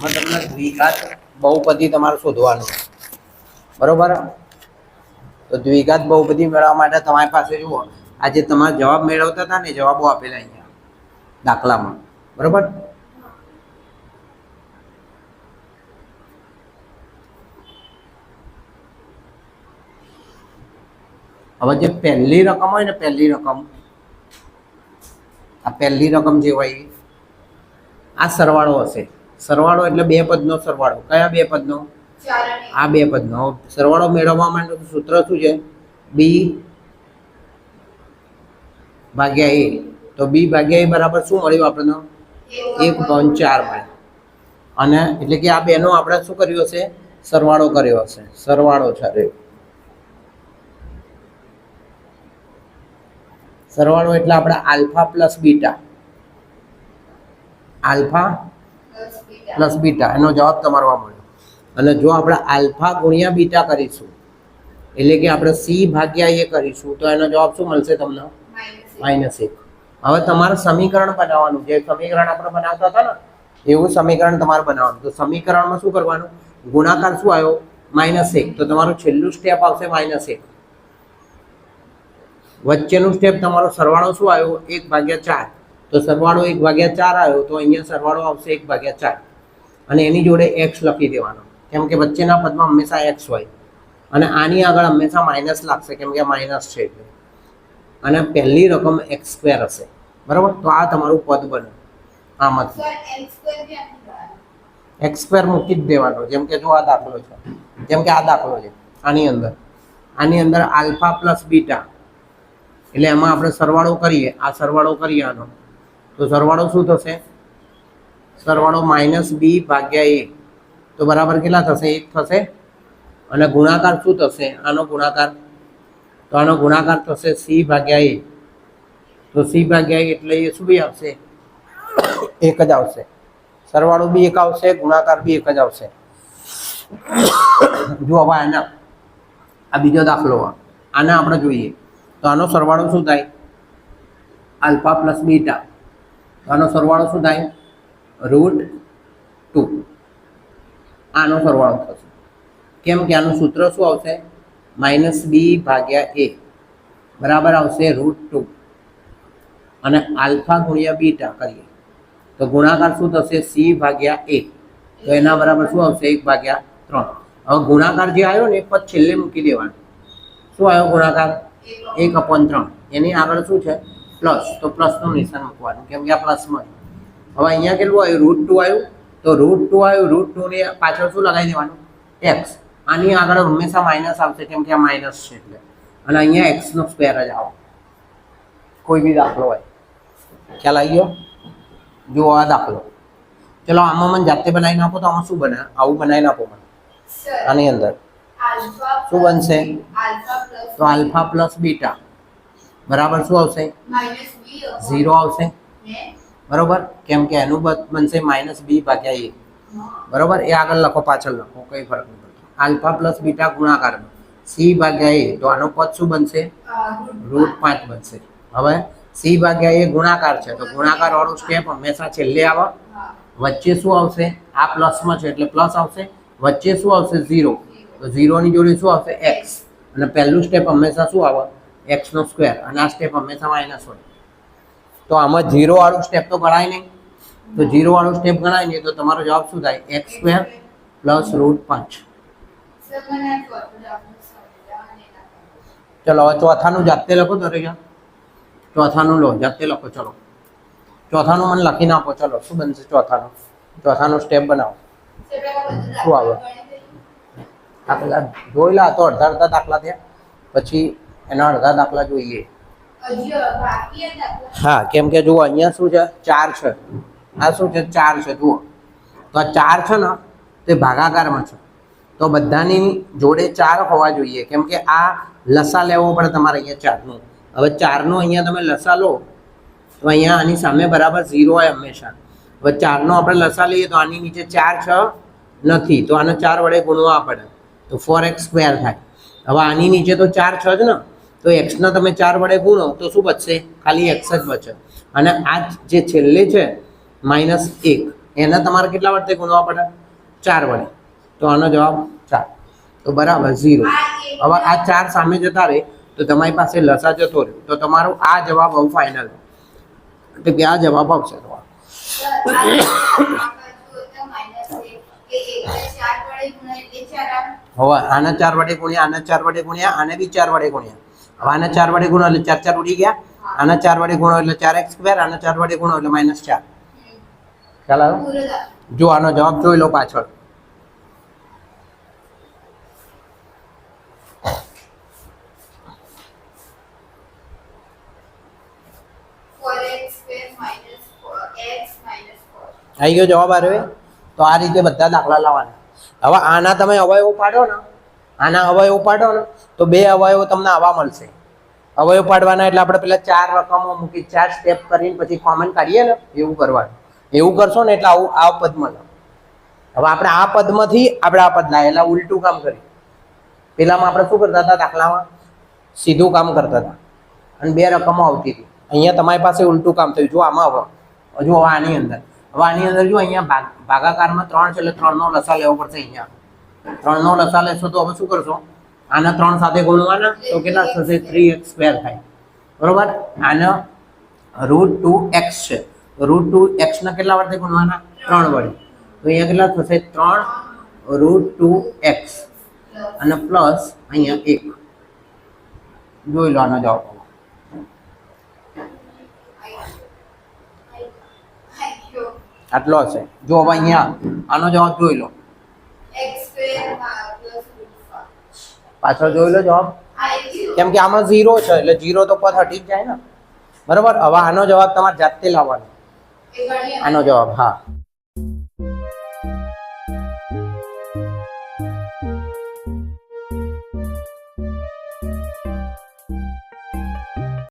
આમાં તમને દ્વિઘાત બહુપદી તમારે શોધવાનું બરોબર? તો દ્વિઘાત બહુપદી મેળવવા માટે તમારી પાસે જુઓ, આજે તમારા જવાબ મેળવતા હતા ને, જવાબો આપેલા અહીંયા, દાખલામાં. બરોબર? હવે જે પહેલી રકમ હોય ને, પહેલી રકમ, આ પહેલી રકમ જે હોય, આ સરવાળો હશે. સરવાળો એટલે બે પદનો સરવાળો. કયા બે પદનો? આ બે પદનો. સરવાળો મેળવવા માટે સૂત્ર શું છે? બી ભાગ્યા એ. તો બી ભાગ્યા એ બરાબર શું મળ્યું આપણને? એક પોઈન્ટ ચાર મળે અને એટલે કે આ બેનો આપણે શું કર્યું હશે? સરવાળો કર્યો હશે. સરવાળો છે રહ્યો. સરવાળો એટલે આપણે alpha plus beta. Alpha plus beta એનો જવાબ તમારો આ મળ્યો. અને જો આપણે આલ્ફા ગુણ્યા બીટા કરીશું એટલે કે આપણે સી ભાગ્યા એ કરીશું તો એનો જવાબ શું મળશે તમને? માઇનસ એક. હવે તમારે સમીકરણ બનાવવાનું જે સમીકરણ આપણે બનાવતા હતા ને એવું સમીકરણ તમારે બનાવવાનું. તો સમીકરણમાં શું કરવાનું? ગુણાકાર શું આવ્યો? માઇનસ એક. તો તમારું છેલ્લું સ્ટેપ આવશે માઇનસ એક. વચ્ચેનું સ્ટેપ તમારો સરવાળો શું આવ્યો? એક ભાગ્યા ચાર. તો સરવાળો એક ભાગ્યા ચાર આવ્યો તો અહીંયા સરવાળો આવશે એક ભાગ્યા ચાર. અને એની જોડે એક્સ લખી દેવાનો. કેમ કે વચ્ચેના પદમાં હંમેશા એક્સ હોય. અને આની આગળ હંમેશા માઇનસ લાગશે કેમ કે માઇનસ છે એટલે. અને પહેલી રકમ એક્સ સ્ક્વેર હશે. બરાબર? તો આ તમારું પદ બને આમાંથી એક્સ સ્ક્વેર મૂકી જ દેવાનો. જેમ કે જો આ દાખલો છે. જેમ કે આ દાખલો છે. આની અંદર. આની અંદર આલ્ફા પ્લસ બીટા. એટલે એમાં આપણે સરવાળો કરીએ. આ સરવાળો કરીએ આનો. તો સરવાળો શું થશે? સરવાળો માઇનસ બી ભાગ્યા એ તો બરાબર કેટલા થશે? એક થશે. અને ગુણાકાર શું થશે? આનો ગુણાકાર. તો આનો ગુણાકાર થશે સી ભાગ્યા એ તો સી ભાગ્યા એ એટલે એ શું બી આવશે? એક જ આવશે. સરવાળો બી એક આવશે, ગુણાકાર બી એક જ આવશે. જો હવે આના, આ બીજો દાખલો આના આપણે જોઈએ. તો આનો સરવાળો શું થાય? Alpha plus beta. આનો સરવાળો શું થાય? રૂટ ટુ આનો સરવાળો થશે. કેમ કે આનું સૂત્ર શું આવશે? માઇનસ બી ભાગ્યા એ બરાબર આવશે રૂટ ટુ અને આલ્ફા ગુણ્યા બીટા કરીએ. તો ગુણાકાર શું થશે? સી ભાગ્યા એ તો એના બરાબર શું આવશે? એક ભાગ્યા ત્રણ. હવે ગુણાકાર જે આવ્યો ને એ પદ છેલ્લે મૂકી દેવાનો. શું આવ્યો ગુણાકાર? એક અપોન ત્રણ. એની આગળ શું છે? પ્લસ તો પ્લસનું નિશાન મૂકવાનું. કેમ કે આ પ્લસમાં. હવે અહીંયા કેટલું આવ્યું? રૂટ ટુ આવ્યું. તો રૂટ ટુ આવ્યું. રૂટ ટુ ની પાછળ શું લગાવી દેવાનું? એક્સ આની આગળ હંમેશા માઇનસ આવશે કેમ કે આ માઇનસ છે એટલે. અને અહીંયા એક્સનો સ્ક્વેર જ આવો. કોઈ બી દાખલો હોય. ખ્યાલ આવી ગયો? જુઓ આ દાખલો. ચલો આમાં મને જાતે બનાવીને આપો તો આમાં શું બને? આવું બનાવીને આપો મને. આની અંદર. શું બનશે? તો આલ્ફા પ્લસ બીટા બરાબર શું આવશે? ઝીરો આવશે. બરોબર? કેમ કે એનું બનશે માઇનસ બી ભાગ્યા એ બરોબર? એ આગળ લખો, પાછળ લખો, કંઈ ફરક નહીં પડતો. આલ્ફા પ્લસ બીટા ગુણાકાર સી ભાગ્યા એ, તો આનું પદ શું બનશે? રૂટ પાંચ બનશે. હવે સી ભાગ્યા એ ગુણાકાર છે, તો ગુણાકાર વાળું સ્ટેપ હંમેશા છેલ્લે આવે. વચ્ચે શું આવશે? આ પ્લસમાં છે એટલે પ્લસ આવશે. વચ્ચે શું આવશે? ઝીરો. તો ઝીરોની જોડે શું આવશે? એક્સ અને પહેલું સ્ટેપ હંમેશા શું આવે? એક્સનો સ્ક્વેર અને આ સ્ટેપ હંમેશા માઇનસ હોય. તો આમાં જીરો વાળું સ્ટેપ તો ગણાય નહીં તો જીરો વાળું સ્ટેપ ગણાય નહીં, તો તમારો જવાબ શું થાય એક્સ સ્ક્વેર પ્લસ રૂટ પાંચ. ચલો, હવે ચોથાનું જાતે લખો જણ. ચોથાનું લો, જાતે લખો, ચલો ચોથાનું મને લખીને આપો, ચલો, શું બનશે ચોથાનું ચોથાનું સ્ટેપ બનાવો શું આવે? દાખલા ગણી દઈએ. આ પેલા જોઈ લા તો અડધા અડધા દાખલા થયા પછી એના અડધા દાખલા જોઈએ હા, કેમ કે જુઓ, અહીંયા શું છે? ચાર છે. આ શું છે? ચાર છે, જુઓ. તો આ ચાર છે ને, તે ભાગાકારમાં છે. તો બધાની જોડે ચાર હોવા જોઈએ. કેમ કે આ લસા લેવો પડે તમારે અહીંયા ચારનું. હવે ચારનો અહીંયા તમે લસા લો, તો અહીંયા આની સામે બરાબર ઝીરો હોય હંમેશા. હવે ચારનો આપણે લસા લઈએ તો આની નીચે ચાર છ નથી. તો આને ચાર વડે ગુણવા પડે. તો ફોર એક્સ સ્ક્વેર થાય. હવે આની નીચે તો ચાર છ જ ને. તો એક્સના તમે ચાર વડે ગુણો તો શું બચશે? ખાલી એક્સ જ બચે. અને આ જે છેલ્લે છે માઇનસ એક, એને તમારે કેટલા વડે ગુણવા પડે? ચાર વડે. તો આનો જવાબ ચાર. તો બરાબર ઝીરો હવે આ ચાર સામે જતા રહે, તો તમારી પાસે લસા જતો રહ્યો. તો તમારો આ જવાબ હવે ફાઇનલ એટલે કે આ જવાબ આવશે તમારો. હવે આના ચાર વડે ગુણ્યા, આના ચાર વડે ગુણ્યા, આને બી ચાર વડે ગુણ્યા. હવે આના ચાર વડે ગુણો એટલે ચાર ચાર ઉડી ગયા આના ચાર વડે ગુણો એટલે ચાર એક્સ સ્ક્વેર, આના ચાર વડે ગુણો એટલે માઇનસ ચાર. ખ્યાલ આવ્યો જો આનો જવાબ જોઈ લો પાછળ. આવી ગયો જવાબ આવ્યો તો આ રીતે બધા દાખલા લાવવાના હવે આના તમે અવયવો પાડો ને આના અવયવ પાડો ને, તો બે અવયવો તમને આવા મળશે. અવયવ પાડવાના એટલે આપણે પેલા ચાર રકમો મૂકી, ચાર સ્ટેપ કરીને પછી કોમન કાઢીએ ને, એવું કરવાનું. એવું કરશો ને એટલે આવું આ પદ મળે હવે આપણે આ પદમાંથી આપણે આ પદ લાવીએ. એટલે ઉલટું કામ કર્યું પેલામાં આપણે શું કરતા હતા? દાખલામાં સીધું કામ કરતા હતા. અને બે રકમો આવતી હતી. અહીંયા તમારી પાસે ઉલટું કામ થયું. જો આમાં હવે. હવે આની અંદર. હવે આની અંદર જો અહીંયા ભાગ, ભાગાકારમાં ત્રણ છે એટલે ત્રણનો લસા લેવો પડશે અહીંયા. ત્રણનો લસા લેશો તો હવે શું કરશો? આના ત્રણ સાથે ગુણવાના તો કેટલા થશે? થ્રી એક્સ સ્ક્વેર થાય બરોબર? આના રૂટ ટુ એક્સ છે. રૂટ ટુ એક્સના કેટલા વડે ગુણવાના? ત્રણ વડે. તો અહીંયા કેટલા થશે? ત્રણ રૂટ ટુ એક્સ અને પ્લસ અહીંયા એક. જોઈ લો આનો જવાબ. આટલો હશે. જો હવે અહીંયા આનો જવાબ જોઈ લો. પાછળ જોઈ લો જવાબ કેમ કે આમાં ઝીરો છે, એટલે ઝીરો તો પદ હટી જ જાય ને. બરાબર? હવે આનો જવાબ તમારે જાતે લાવવાનો. આનો જવાબ, હા.